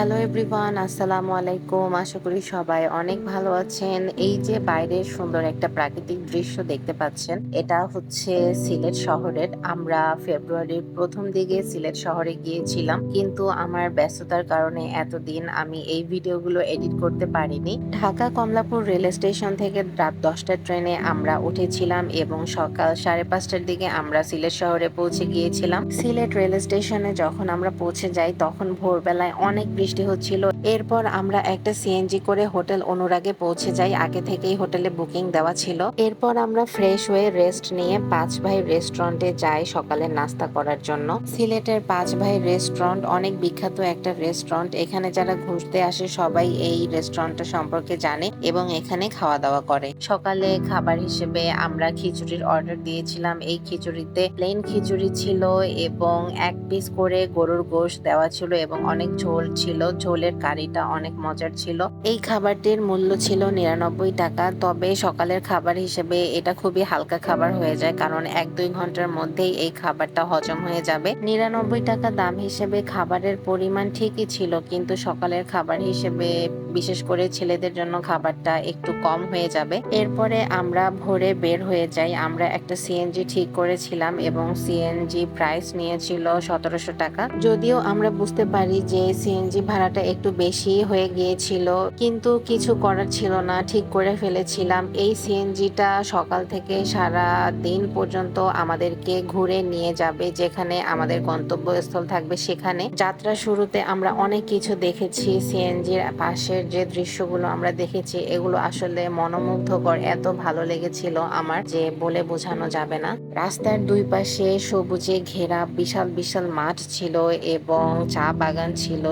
Hello everyone আসসালামু আলাইকুম আশা করি সবাই অনেক ভালো আছেন। এই যে বাইরের সুন্দর একটা প্রাকৃতিক দৃশ্য দেখতে পাচ্ছেন, এটা হচ্ছে সিলেট শহরের। আমরা ফেব্রুয়ারির প্রথম দিকে সিলেট শহরে গিয়েছিলাম, কিন্তু আমার ব্যস্ততার কারণে এতদিন আমি এই ভিডিওগুলো এডিট করতে পারিনি। ঢাকা কমলাপুর রেল স্টেশন থেকে রাত দশটার ট্রেনে আমরা উঠেছিলাম এবং সকাল সাড়ে পাঁচটার দিকে আমরা সিলেট শহরে পৌঁছে গিয়েছিলাম। সিলেট রেল স্টেশনে যখন আমরা পৌঁছে যাই, তখন ভোরবেলায় অনেক বৃষ্টি হচ্ছিল। এরপর আমরা একটা সিএনজি করে হোটেল অনুরাগে পৌঁছে যাই। আগে থেকেই হোটেলে বুকিং দেওয়া ছিল। এরপর আমরা ফ্রেশ হয়ে রেস্ট নিয়ে পাঁচ ভাই রেস্টুরেন্টে যাই সকালের নাস্তা করার জন্য। সিলেটের পাঁচ ভাই রেস্টুরেন্ট অনেক বিখ্যাত একটা রেস্টুরেন্ট। এখানে যারা ঘুরতে আসে সবাই এই রেস্টুরেন্টটা সম্পর্কে জানে এবং এখানে খাওয়া দাওয়া করে। সকালে খাবার হিসেবে আমরা খিচুড়ির অর্ডার দিয়েছিলাম। এই খিচুড়িতে প্লেন খিচুড়ি ছিল এবং এক পিস করে গরুর গোশ দেওয়া ছিল এবং অনেক ঝোল ছিল। ঝোলের কারিটা অনেক মজার ছিল। এই খাবারটির মূল্য ছিল নিরানব্বই টাকা, তবে সকালের খাবার হিসেবে এটা খুবই হালকা খাবার হয়ে যায়, কারণ এক দুই ঘণ্টার মধ্যেই এই খাবারটা হজম হয়ে যাবে। নিরানব্বই টাকা দাম হিসেবে খাবারের পরিমাণ ঠিকই ছিল, কিন্তু সকালের খাবার হিসেবে, বিশেষ করে ছেলেদের জন্য খাবারটা একটু কম হয়ে যাবে। এরপরে আমরা ভোরে বের হয়ে যাই, আমরা একটা সিএনজি ঠিক করেছিলাম এবং সিএনজি প্রাইস নিয়েছিল সতেরোশো টাকা। যদিও আমরা বুঝতে পারি যে সিএনজি ভাড়াটা একটু বেশি হয়ে গিয়েছিল, কিন্তু কিছু করার ছিল না, ঠিক করে ফেলেছিলাম। এই সিএনজিটা সকাল থেকে সারা দিন পর্যন্ত আমাদেরকে ঘুরে নিয়ে যাবে, যেখানে আমাদের গন্তব্যস্থল থাকবে সেখানে। যাত্রা শুরুতে আমরা অনেক কিছু দেখেছি, সিএনজির পাশের যে দৃশ্যগুলো আমরা দেখেছি, এগুলো আসলে মনোমুগ্ধকর, এত ভালো লেগেছিল আমার যে বলে বোঝানো যাবে না। রাস্তার দুই পাশে সবুজে ঘেরা বিশাল বিশাল মাঠ ছিল এবং চা বাগান ছিল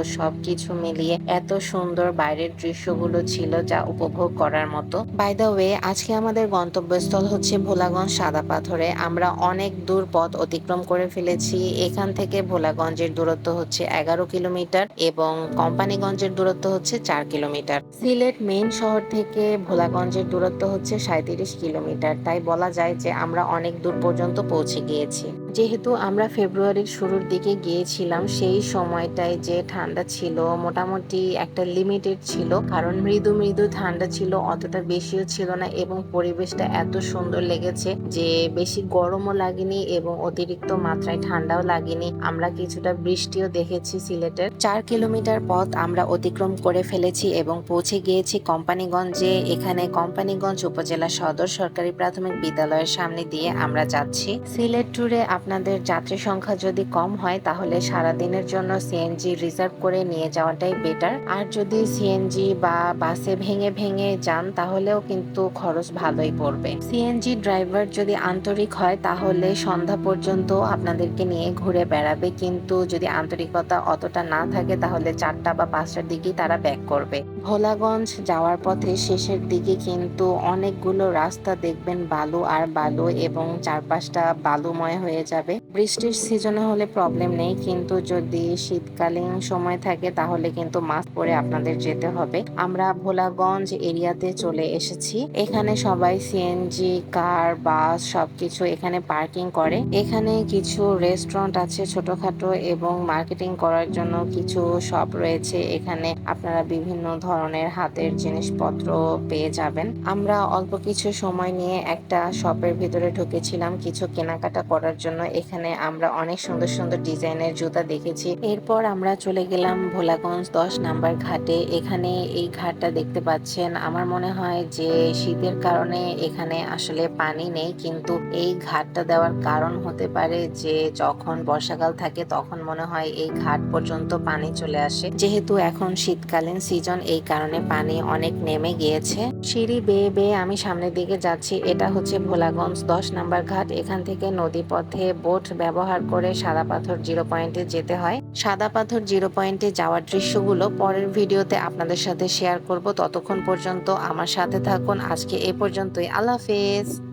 সবকিছু মিলিয়ে এত সুন্দর বাইরের দৃশ্যগুলো ছিল যা উপভোগ করার মতো। বাই দ্য ওয়ে আজকে আমাদের গন্তব্যস্থল হচ্ছে ভোলাগঞ্জ সাদা পাথরে। আমরা অনেক দূর পথ অতিক্রম করে ফেলেছি। এখান থেকে ভোলাগঞ্জের দূরত্ব হচ্ছে এগারো কিলোমিটার এবং কোম্পানিগঞ্জের দূরত্ব হচ্ছে চার কিলোমিটার। সিলেট মেইন শহর থেকে ভোলাগঞ্জের দূরত্ব হচ্ছে সাঁত্রিশ কিলোমিটার। তাই বলা যায় যে আমরা অনেক দূর পর্যন্ত পৌঁছে গিয়েছি। যেহেতু আমরা ফেব্রুয়ারির শুরুর দিকে গিয়েছিলাম, সেই সময়টায় যে ঠান্ডা ছিল মোটামুটি একটা লিমিটেড ছিল। কারণ মৃদু মৃদু ঠান্ডা ছিল, অতটা বেশিও ছিল না এবং পরিবেশটা এত সুন্দর লেগেছে যে বেশি গরমও লাগেনি এবং অতিরিক্ত মাত্রায় ঠান্ডাও লাগেনি। আমরা কিছুটা বৃষ্টিও দেখেছি সিলেটের। চার কিলোমিটার পথ আমরা অতিক্রম করে ফেলেছি এবং পৌঁছে গিয়েছি কোম্পানিগঞ্জে। এখানে কোম্পানিগঞ্জ উপজেলা সদর সরকারি প্রাথমিক বিদ্যালয়ের সামনে দিয়ে আমরা যাচ্ছি। সিলেট ট্যুরে আপনাদের যাত্রী সংখ্যা যদি কম হয়, তাহলে সারা দিনের জন্য সিএনজি রিজার্ভ করে নিয়ে যাওয়াটাই বেটার আর যদি সিএনজি বা বাসে ভেঙে ভেঙে যান, তাহলেও কিন্তু খরচ ভালোই পড়বে। সিএনজি ড্রাইভার যদি আন্তরিক হয়, তাহলে সন্ধ্যা পর্যন্ত আপনাদেরকে নিয়ে ঘুরে বেড়াবে। কিন্তু যদি আন্তরিকতা অতটা না থাকে, তাহলে চারটা বা পাঁচটার দিকেই তারা ব্যাক করবে। ভোলাগঞ্জ যাওয়ার পথে শেষের দিকে কিন্তু অনেকগুলো রাস্তা দেখবেন বালু আর বালু এবং চারপাশটা বালুময় হয়ে যাবে। বৃষ্টির সিজনে হলে প্রবলেম নেই, কিন্তু যদি শীতকালীন সময় থাকে তাহলে কিন্তু মাস্ক পরে আপনাদের যেতে হবে। আমরা ভোলাগঞ্জ এরিয়াতে চলে এসেছি। এখানে সবাই সিএনজি কার বাস সবকিছু এখানে পার্কিং করে। এখানে কিছু রেস্টুরেন্ট আছে ছোটখাটো এবং মার্কেটিং করার জন্য কিছু শপ রয়েছে। এখানে আপনারা বিভিন্ন ধরনের হাতের জিনিসপত্র পেয়ে যাবেন। আমরা অল্প কিছু সময় নিয়ে একটা শপের ভিতরে ঢুকেছিলাম। কিছু কেনাকাটা করার জন্য এখানে আমরা অনেক সুন্দর সুন্দর ডিজাইনের জুতা দেখেছি। এরপর আমরা চলে গেলাম ভোলাগঞ্জ দশ নাম্বার ঘাটে। এখানে এই ঘাটটা দেখতে পাচ্ছেন। আমার মনে হয় যে শীতের কারণে এখানে আসলে পানি নেই, কিন্তু এই ঘাটটা দেওয়ার কারণ হতে পারে যে যখন বর্ষাকাল থাকে তখন মনে হয় এই ঘাট পর্যন্ত পানি চলে আসে। যেহেতু এখন শীতকালীন সিজন, এই কারণে পানি অনেক নেমে গিয়েছে। সিঁড়ি বেয়ে বেয়ে আমি সামনের দিকে যাচ্ছি। এটা হচ্ছে ভোলাগঞ্জ দশ নাম্বার ঘাট। এখান থেকে নদী পথে বোট ব্যবহার করে সাদা পাথর জিরো পয়েন্টে যেতে হয়। সাদা পাথর জিরো পয়েন্টে যাওয়ার দৃশ্যগুলো পরের ভিডিওতে আপনাদের সাথে শেয়ার করব। ততক্ষণ পর্যন্ত আমার সাথে থাকুন। আজকে এ পর্যন্তই। আল্লাহ হাফেজ।